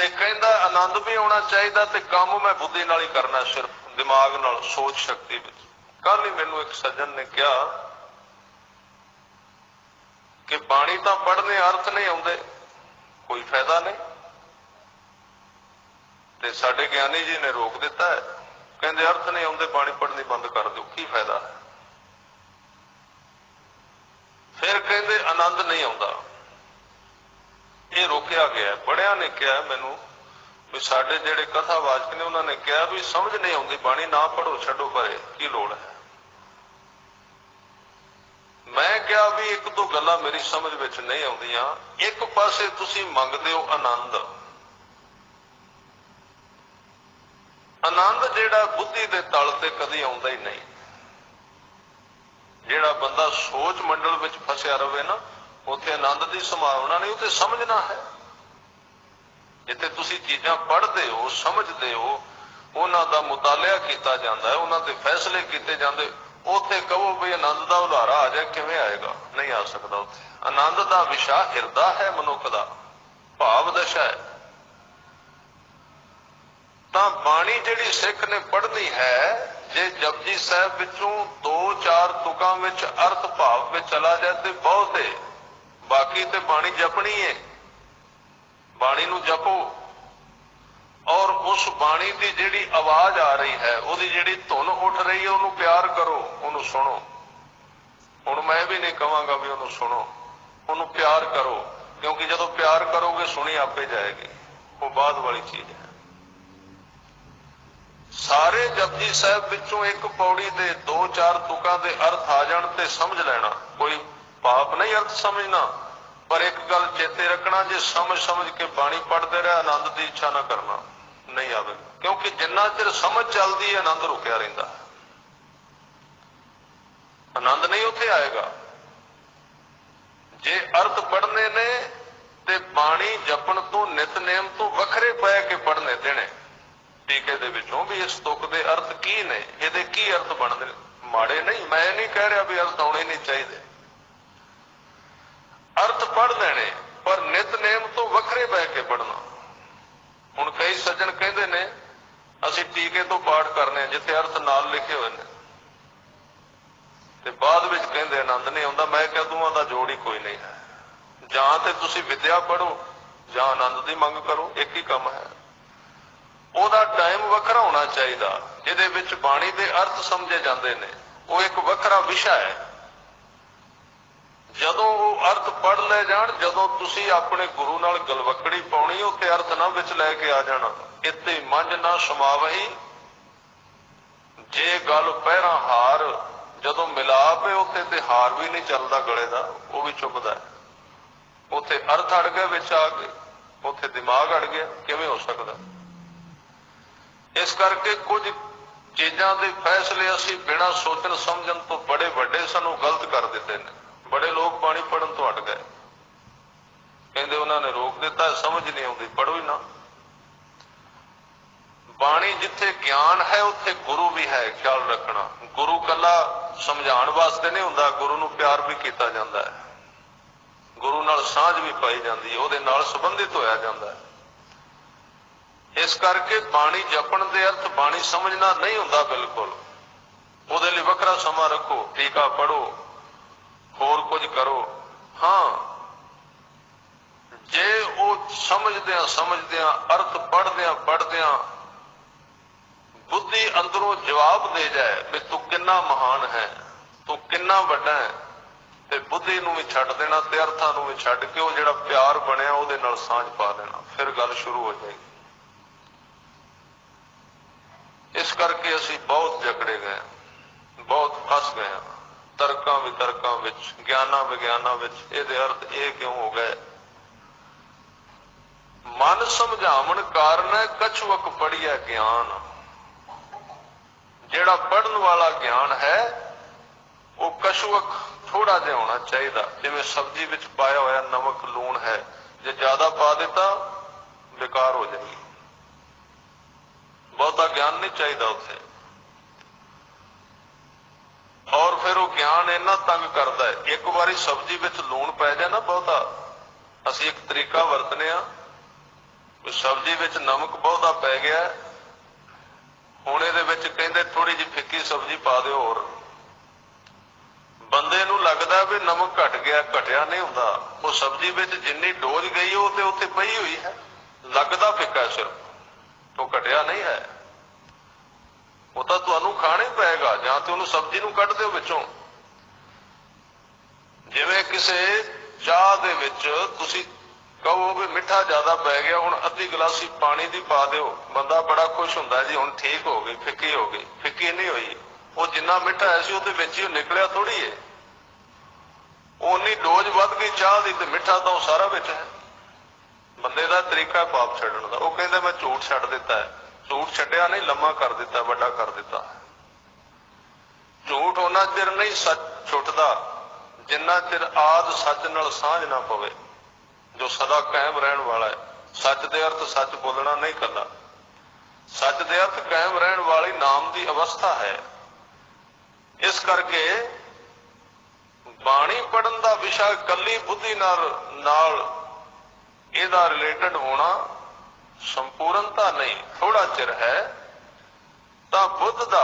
ਤੇ ਕਹਿੰਦਾ ਆਨੰਦ ਵੀ ਆਉਣਾ ਚਾਹੀਦਾ ਤੇ ਕੰਮ ਮੈਂ ਬੁੱਧੀ ਨਾਲ ਹੀ ਕਰਨਾ ਸਿਰਫ ਦਿਮਾਗ ਨਾਲ, ਸੋਚ ਸ਼ਕਤੀ ਵਿੱਚ। ਕੱਲ ਹੀ ਮੈਨੂੰ ਇੱਕ ਸੱਜਣ ਨੇ ਕਿਹਾ ਕਿ ਬਾਣੀ ਤਾਂ ਪੜ੍ਹਨੇ ਅਰਥ ਨਹੀਂ ਆਉਂਦੇ, ਕੋਈ ਫਾਇਦਾ ਨਹੀਂ। ਤੇ ਸਾਡੇ ਗਿਆਨੀ ਜੀ ਨੇ ਰੋਕ ਦਿੱਤਾ ਹੈ। ਕਹਿੰਦੇ ਅਰਥ ਨਹੀਂ ਆਉਂਦੇ, ਬਾਣੀ ਪੜ੍ਹਨੀ ਬੰਦ ਕਰ ਦਿਓ, ਕੀ ਫਾਇਦਾ? ਫਿਰ ਕਹਿੰਦੇ ਆਨੰਦ ਨਹੀਂ ਆਉਂਦਾ। ਇਹ ਰੋਕਿਆ ਗਿਆ ਬੜਿਆਂ ਨੇ ਕਿਹਾ ਮੈਨੂੰ ਵੀ ਸਾਡੇ ਜਿਹੜੇ ਕਥਾਵਾਚਕ ਨੇ ਉਹਨਾਂ ਨੇ ਕਿਹਾ ਵੀ ਸਮਝ ਨਹੀਂ ਆਉਂਦੀ, ਬਾਣੀ ਨਾ ਪੜੋ ਛੱਡੋ ਪਰੇ, ਕੀ ਲੋੜ ਹੈ? ਮੈਂ ਕਿਹਾ ਵੀ ਇੱਕ ਦੋ ਗੱਲਾਂ ਮੇਰੀ ਸਮਝ ਵਿੱਚ ਨਹੀਂ ਆਉਂਦੀਆਂ, ਇੱਕ ਪਾਸੇ ਤੁਸੀਂ ਮੰਗਦੇ ਹੋ ਆਨੰਦ। ਆਨੰਦ ਜਿਹੜਾ ਬੁੱਧੀ ਦੇ ਤਲ ਤੇ ਕਦੀ ਆਉਂਦਾ ਹੀ ਨਹੀਂ। ਜਿਹੜਾ ਬੰਦਾ ਸੋਚ ਮੰਡਲ ਵਿੱਚ ਫਸਿਆ ਰਵੇ ਨਾ ਉੱਥੇ ਆਨੰਦ ਦੀ ਸੰਭਾਵਨਾ ਨਹੀਂ, ਉੱਥੇ ਸਮਝਣਾ ਹੈ। ਜਿੱਥੇ ਤੁਸੀਂ ਚੀਜ਼ਾਂ ਪੜ੍ਹਦੇ ਹੋ, ਸਮਝਦੇ ਹੋ, ਉਹਨਾਂ ਦਾ ਮੁਤਾਲਿਆ ਕੀਤਾ ਜਾਂਦਾ ਹੈ, ਉਹਨਾਂ ਤੇ ਫੈਸਲੇ ਕੀਤੇ ਜਾਂਦੇ, ਉੱਥੇ ਕਹੋ ਵੀ ਆਨੰਦ ਦਾ ਉਦਾਹਰਾ ਆ ਜਾਏ, ਕਿਵੇਂ ਆਏਗਾ? ਨਹੀਂ ਆ ਸਕਦਾ ਉੱਥੇ। ਆਨੰਦ ਦਾ ਵਿਸ਼ਾ ਹਿਰਦਾ ਹੈ, ਮਨੁੱਖ ਦਾ। ਭਾਵ ਦਸ਼ਾ ਹੈ। ਤਾਂ ਬਾਣੀ ਜਿਹੜੀ ਸਿੱਖ ਨੇ ਪੜ੍ਹਨੀ ਹੈ, ਜੇ ਜਪਜੀ ਸਾਹਿਬ ਵਿੱਚੋਂ ਦੋ ਚਾਰ ਤੁਕਾਂ ਵਿੱਚ ਅਰਥ ਭਾਵ ਵਿੱਚ ਚਲਾ ਜਾਏ, ਤੇ ਬਹੁਤ ਹੈ ਬਾਕੀ ਤੇ ਬਾਣੀ ਜਪਣੀ ਹੈ ਬਾਣੀ ਨੂੰ ਜਪੋ। ਔਰ ਉਸ ਬਾਣੀ ਦੀ ਜਿਹੜੀ ਆਵਾਜ਼ ਆ ਰਹੀ ਹੈ, ਉਹਦੀ ਜਿਹੜੀ ਧੁਨ ਉੱਠ ਰਹੀ ਹੈ, ਉਹਨੂੰ ਪਿਆਰ ਕਰੋ, ਉਹਨੂੰ ਸੁਣੋ। ਹੁਣ ਮੈਂ ਵੀ ਨਹੀਂ ਕਹਾਂਗਾ ਵੀ ਉਹਨੂੰ ਸੁਣੋ, ਉਹਨੂੰ ਪਿਆਰ ਕਰੋ, ਕਿਉਂਕਿ ਜਦੋਂ ਪਿਆਰ ਕਰੋਗੇ, ਸੁਣੀ ਆਪੇ ਜਾਏਗੀ। ਉਹ ਬਾਅਦ ਵਾਲੀ ਚੀਜ਼ ਹੈ। ਸਾਰੇ ਜਪਜੀ ਸਾਹਿਬ ਵਿੱਚੋਂ ਇੱਕ ਪੌੜੀ ਦੇ ਦੋ ਚਾਰ ਤੁਕਾਂ ਦੇ ਅਰਥ ਆ ਜਾਣ ਤੇ ਸਮਝ ਲੈਣਾ। ਕੋਈ ਪਾਪ ਨਹੀਂ ਅਰਥ ਸਮਝਣਾ, ਪਰ ਇੱਕ ਗੱਲ ਚੇਤੇ ਰੱਖਣਾ, ਜੇ ਸਮਝ ਸਮਝ ਕੇ ਬਾਣੀ ਪੜ੍ਹਦੇ ਰਹਿ, ਆਨੰਦ ਦੀ ਇੱਛਾ ਨਾ ਕਰਨਾ, ਨਹੀਂ ਆਵੇ। ਕਿਉਂਕਿ ਜਿੰਨਾ ਚਿਰ ਸਮਝ ਚੱਲਦੀ ਹੈ, ਆਨੰਦ ਰੁਕਿਆ ਰਹਿੰਦਾ। ਆਨੰਦ ਨਹੀਂ ਉੱਥੇ ਆਏਗਾ। ਜੇ ਅਰਥ ਪੜ੍ਹਨੇ ਨੇ, ਤੇ ਬਾਣੀ ਜਪਣ ਤੋਂ ਨਿਤਨੇਮ ਤੋਂ ਵੱਖਰੇ ਪੈ ਕੇ ਪੜ੍ਹਨੇ ਦੇਣੇ। ਟੀਕੇ ਦੇ ਵਿੱਚੋਂ ਵੀ ਇਸ ਤੁਕ ਦੇ ਅਰਥ ਕੀ ਨੇ? ਇਹਦੇ ਕੀ ਅਰਥ ਬਣਦੇ ਨੇ? ਮਾੜੇ ਨਹੀਂ, ਮੈਂ ਨਹੀਂ ਕਹਿ ਰਿਹਾ ਵੀ ਅਰਥ ਆਉਣੇ ਨਹੀਂ ਚਾਹੀਦੇ। ਅਰਥ ਲੈਣੇ, ਪਰ ਨਿਤਨੇਮ ਤੋਂ ਵੱਖਰੇ ਬਹਿ ਕੇ ਪੜ੍ਹਨਾ। ਹੁਣ ਕਈ ਸੱਜਣ ਕਹਿੰਦੇ ਨੇ, ਅਸੀਂ ਟੀਕੇ ਤੋਂ ਪਾਠ ਕਰਨੇ ਜਿੱਥੇ ਅਰਥ ਨਾਲ ਲਿਖੇ ਹੋਏ ਨੇ। ਤੇ ਬਾਅਦ ਵਿੱਚ ਕਹਿੰਦੇ ਆਨੰਦ, ਨਹੀਂ ਆਉਂਦਾ ਮੈਂ ਕਿਹਾ ਦੋਵਾਂ ਦਾ ਜੋੜ ਹੀ ਕੋਈ ਨਹੀਂ ਹੈ। ਜਾਂ ਤੇ ਤੁਸੀਂ ਵਿਦਿਆ ਪੜੋ ਜਾਂ ਆਨੰਦ ਦੀ ਮੰਗ ਕਰੋ, ਇੱਕ ਹੀ ਕੰਮ ਹੈ। ਉਹਦਾ ਟਾਈਮ ਵੱਖਰਾ ਹੋਣਾ ਚਾਹੀਦਾ, ਜਿਹਦੇ ਵਿੱਚ ਬਾਣੀ ਦੇ ਅਰਥ ਸਮਝੇ ਜਾਂਦੇ ਨੇ। ਉਹ ਇੱਕ ਵੱਖਰਾ ਵਿਸ਼ਾ ਹੈ। ਜਦੋਂ ਉਹ ਅਰਥ ਪੜ੍ਹ ਲੈ ਜਾਣ, ਜਦੋਂ ਤੁਸੀਂ ਆਪਣੇ ਗੁਰੂ ਨਾਲ ਗਲਵਕੜੀ ਪਾਉਣੀ, ਉੱਥੇ ਅਰਥ ਨਾ ਵਿੱਚ ਲੈ ਕੇ ਆ ਜਾਣਾ। ਇੱਥੇ ਮੰਝ ਨਾ ਸਮਾਵਹੀ। ਜੇ ਗੱਲ ਪਹਿਰਾ ਹਾਰ, ਜਦੋਂ ਮਿਲਾਪ ਹੈ, ਉੱਥੇ ਤੇ ਹਾਰ ਵੀ ਨਹੀਂ ਚੱਲਦਾ ਗਲੇ ਦਾ, ਉਹ ਵੀ ਚੁੱਪਦਾ ਹੈ। ਉੱਥੇ ਅਰਥ ਅੜ ਗਿਆ, ਵਿੱਚ ਆ ਕੇ। ਉੱਥੇ ਦਿਮਾਗ ਅੜ ਗਿਆ, ਕਿਵੇਂ ਹੋ ਸਕਦਾ? ਇਸ ਕਰਕੇ ਕੁਝ ਚੀਜ਼ਾਂ ਦੇ ਫੈਸਲੇ ਅਸੀਂ ਬਿਨਾਂ ਸੋਚਣ ਸਮਝਣ ਤੋਂ ਬੜੇ ਵੱਡੇ ਸਾਨੂੰ ਗਲਤ ਕਰ ਦਿੱਤੇ ਨੇ। ਬੜੇ ਲੋਕ ਬਾਣੀ ਪੜਨ ਤੋਂ ਹਟ ਗਏ। ਕਹਿੰਦੇ ਉਹਨਾਂ ਨੇ ਰੋਕ ਦਿੱਤਾ, ਸਮਝ ਨਹੀਂ ਆਉਂਦੀ ਪੜੋ ਹੀ ਨਾ। ਬਾਣੀ ਜਿੱਥੇ ਗਿਆਨ ਹੈ, ਉੱਥੇ ਗੁਰੂ ਵੀ ਹੈ, ਖਿਆਲ ਰੱਖਣਾ। ਗੁਰੂ ਕੱਲਾ ਸਮਝਾਉਣ ਵਾਸਤੇ ਨਹੀਂ ਹੁੰਦਾ, ਗੁਰੂ ਨੂੰ ਪਿਆਰ ਵੀ ਕੀਤਾ ਜਾਂਦਾ ਹੈ। ਗੁਰੂ ਨਾਲ ਸਾਂਝ ਵੀ ਪਾਈ ਜਾਂਦੀ ਹੈ, ਉਹਦੇ ਨਾਲ ਸੰਬੰਧਿਤ ਹੋਇਆ ਜਾਂਦਾ ਹੈ। ਇਸ ਕਰਕੇ ਬਾਣੀ ਜਪਣ ਦੇ ਅਰਥ ਬਾਣੀ ਸਮਝਣਾ ਨਹੀਂ ਹੁੰਦਾ ਬਿਲਕੁਲ। ਉਹਦੇ ਲਈ ਵੱਖਰਾ ਸਮਾਂ ਰੱਖੋ, ਟੀਕਾ ਪੜੋ ਹੋਰ ਕੁਝ ਕਰੋ। ਹਾਂ। ਜੇ ਉਹ ਸਮਝਦਿਆਂ ਸਮਝਦਿਆਂ, ਅਰਥ ਪੜਦਿਆਂ ਪੜਦਿਆਂ ਬੁੱਧੀ ਅੰਦਰੋਂ ਜਵਾਬ ਦੇ ਜਾਏ ਵੀ ਤੂੰ ਕਿੰਨਾ ਮਹਾਨ ਹੈ, ਤੂੰ ਕਿੰਨਾ ਵੱਡਾ ਹੈ, ਤੇ ਬੁੱਧੀ ਨੂੰ ਵੀ ਛੱਡ ਦੇਣਾ ਤੇ ਅਰਥਾਂ ਨੂੰ ਵੀ ਛੱਡ ਕੇ ਉਹ ਜਿਹੜਾ ਪਿਆਰ ਬਣਿਆ ਉਹਦੇ ਨਾਲ ਸਾਂਝ ਪਾ ਦੇਣਾ, ਫਿਰ ਗੱਲ ਸ਼ੁਰੂ ਹੋ ਜਾਏਗੀ। ਇਸ ਕਰਕੇ ਅਸੀਂ ਬਹੁਤ ਜਕੜੇ ਗਏ, ਬਹੁਤ ਫਸ ਗਏ ਹਾਂ। ਤਰਕਾਂ ਵਿਤਰਕਾਂ ਵਿੱਚ, ਗਿਆਨਾਂ ਵਿਗਿਆਨਾਂ ਵਿੱਚ, ਇਹਦੇ ਅਰਥ ਇਹ ਕਿਉਂ ਹੋ ਗਏ? ਮਨ ਸਮਝਾਵਣ ਕਾਰਨ ਹੈ ਕਛੁਕ ਪੜਿਆ ਗਿਆਨ। ਜਿਹੜਾ ਪੜਨ ਵਾਲਾ ਗਿਆਨ ਹੈ, ਉਹ ਕਛੁਕ ਥੋੜਾ ਜਿਹਾ ਹੋਣਾ ਚਾਹੀਦਾ। ਜਿਵੇਂ ਸਬਜ਼ੀ ਵਿੱਚ ਪਾਇਆ ਹੋਇਆ ਨਮਕ, ਲੂਣ ਹੈ, ਜੇ ਜ਼ਿਆਦਾ ਪਾ ਦਿੱਤਾ, ਬੇਕਾਰ ਹੋ ਜਾਏਗੀ। ਬਹੁਤਾ ਗਿਆਨ ਨਹੀਂ ਚਾਹੀਦਾ ਉੱਥੇ ਔਰ ਫਿਰ ਉਹ ਗਿਆਨ ਇੰਨਾ ਤੰਗ ਕਰਦਾ ਹੈ ਇੱਕ ਵਾਰੀ ਸਬਜ਼ੀ ਵਿੱਚ ਲੂਣ ਪੈ ਜਾਏ ਨਾ ਬਹੁਤਾ, ਅਸੀਂ ਇੱਕ ਤਰੀਕਾ ਵਰਤਨੇ ਆ ਵੀ ਸਬਜ਼ੀ ਵਿੱਚ ਨਮਕ ਬਹੁਤਾ ਪੈ ਗਿਆ ਹੁਣ ਇਹਦੇ ਵਿੱਚ ਕਹਿੰਦੇ ਥੋੜੀ ਜਿਹੀ ਫਿੱਕੀ ਸਬਜ਼ੀ ਪਾ ਦਿਓ ਹੋਰ। ਬੰਦੇ ਨੂੰ ਲੱਗਦਾ ਵੀ ਨਮਕ ਘਟ ਗਿਆ, ਘਟਿਆ ਨਹੀਂ ਹੁੰਦਾ। ਉਹ ਸਬਜ਼ੀ ਵਿੱਚ ਜਿੰਨੀ ਡੋਜ਼ ਗਈ ਉਹ ਤੇ ਉੱਥੇ ਪਈ ਹੋਈ ਹੈ। ਲੱਗਦਾ ਫਿੱਕਾ ਸਿਰਫ। ਉਹ ਘਟਿਆ ਨਹੀਂ ਹੈ। ਉਹ ਤਾਂ ਤੁਹਾਨੂੰ ਖਾਣਾ ਹੀ ਪਏਗਾ, ਜਾਂ ਤੇ ਉਹਨੂੰ ਸਬਜ਼ੀ ਨੂੰ ਕੱਢ ਦਿਓ ਵਿੱਚੋਂ। ਜਿਵੇਂ ਕਿਸੇ ਚਾਹ ਦੇ ਵਿੱਚ ਤੁਸੀਂ ਕਹੋ ਵੀ ਮਿੱਠਾ ਜ਼ਿਆਦਾ ਪੈ ਗਿਆ, ਹੁਣ ਅੱਧੀ ਗਲਾਸੀ ਪਾਣੀ ਦੀ ਪਾ ਦਿਓ। ਬੰਦਾ ਬੜਾ ਖੁਸ਼ ਹੁੰਦਾ ਜੀ, ਹੁਣ ਠੀਕ ਹੋ ਗਈ, ਫਿੱਕੀ ਹੋ ਗਈ, ਫਿੱਕੀ ਨਹੀਂ ਹੋਈ। ਉਹ ਜਿੰਨਾ ਮਿੱਠਾ ਹੈ ਸੀ ਉਹਦੇ ਵਿੱਚ ਹੀ ਨਿਕਲਿਆ ਥੋੜੀ ਹੈ ਉਨੀ ਡੋਜ਼ ਵੱਧ ਗਈ ਚਾਹ ਦੀ ਤੇ ਮਿੱਠਾ ਤਾਂ ਉਹ ਸਾਰਾ ਵਿੱਚ ਹੈ। ਬੰਦੇ ਦਾ ਤਰੀਕਾ ਪਾਪ ਛੱਡਣ ਦਾ। ਉਹ ਕਹਿੰਦਾ ਮੈਂ ਝੂਠ ਛੱਡ ਦਿੱਤਾ ਹੈ। ਝੂਠ ਛੱਡਿਆ ਨਹੀਂ, ਲੰਮਾ ਕਰ ਦਿੱਤਾ, ਵੱਡਾ ਕਰ ਦਿੱਤਾ। ਝੂਠ ਉਹਨਾਂ ਚਿਰ ਨਹੀਂ ਸੱਚ ਛੁੱਟਦਾ, ਜਿੰਨਾ ਚਿਰ ਆਦ ਸੱਚ ਨਾਲ ਸਾਂਝ ਨਾ ਪਵੇ, ਜੋ ਸਦਾ ਕਾਇਮ ਰਹਿਣ ਵਾਲਾ ਹੈ। ਸੱਚ ਦੇ ਅਰਥ ਸੱਚ ਬੋਲਣਾ ਨਹੀਂ ਕਰਦਾ ਸੱਚ ਦੇ ਅਰਥ ਕਾਇਮ ਰਹਿਣ ਵਾਲੀ ਨਾਮ ਦੀ ਅਵਸਥਾ ਹੈ। ਇਸ ਕਰਕੇ ਬਾਣੀ ਪੜਨ ਦਾ ਵਿਸ਼ਾ ਕੱਲੀ ਬੁੱਧੀ ਨਾਲ ਨਾਲ ਇਹਦਾ ਰਿਲੇਟਡ ਹੋਣਾ ਸੰਪੂਰਨਤਾ ਨਹੀਂ ਥੋੜਾ ਚਿਰ ਹੈ ਤਾਂ ਬੁੱਧ ਦਾ